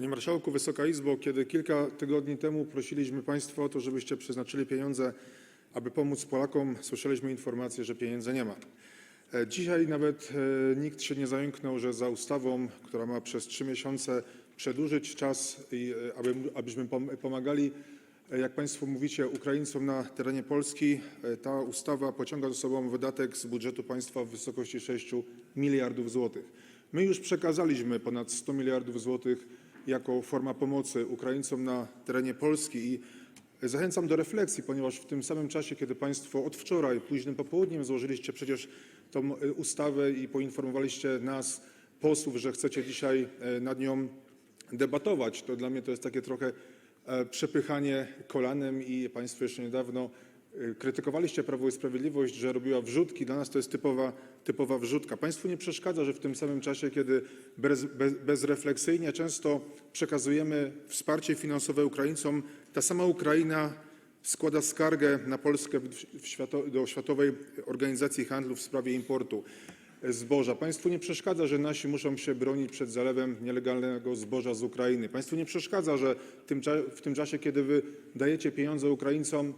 Panie Marszałku, Wysoka Izbo, kiedy kilka tygodni temu prosiliśmy Państwa o to, żebyście przeznaczyli pieniądze, aby pomóc Polakom, słyszeliśmy informację, że pieniędzy nie ma. E, Dzisiaj nawet e, nikt się nie zająknął, że za ustawą, która ma przez trzy miesiące przedłużyć czas, e, aby, abyśmy pom- pomagali, jak Państwo mówicie, Ukraińcom na terenie Polski, ta ustawa pociąga za sobą wydatek z budżetu państwa w wysokości 6 miliardów złotych. My już przekazaliśmy ponad 100 miliardów złotych jako forma pomocy Ukraińcom na terenie Polski. I zachęcam do refleksji, ponieważ w tym samym czasie, kiedy Państwo od wczoraj, późnym popołudniem złożyliście przecież tą e, ustawę i poinformowaliście nas, posłów, że chcecie dzisiaj e, nad nią debatować, to dla mnie to jest takie trochę e, przepychanie kolanem i Państwo jeszcze niedawno krytykowaliście Prawo i Sprawiedliwość, że robiła wrzutki. Dla nas to jest typowa, typowa wrzutka. Państwu nie przeszkadza, że w tym samym czasie, kiedy bez, bez, bezrefleksyjnie często przekazujemy wsparcie finansowe Ukraińcom, ta sama Ukraina składa skargę na Polskę świato, do Światowej Organizacji Handlu w sprawie importu zboża. Państwu nie przeszkadza, że nasi muszą się bronić przed zalewem nielegalnego zboża z Ukrainy. Państwu nie przeszkadza, że w tym czasie, kiedy wy dajecie pieniądze Ukraińcom,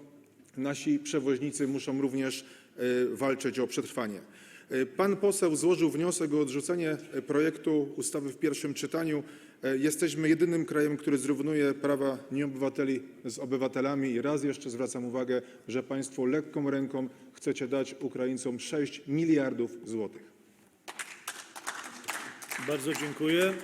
nasi przewoźnicy muszą również e, walczyć o przetrwanie. E, Pan poseł złożył wniosek o odrzucenie e, projektu ustawy w pierwszym czytaniu. Jesteśmy jedynym krajem, który zrównuje prawa nieobywateli z obywatelami i raz jeszcze zwracam uwagę, że Państwo lekką ręką chcecie dać Ukraińcom 6 miliardów złotych. Bardzo dziękuję.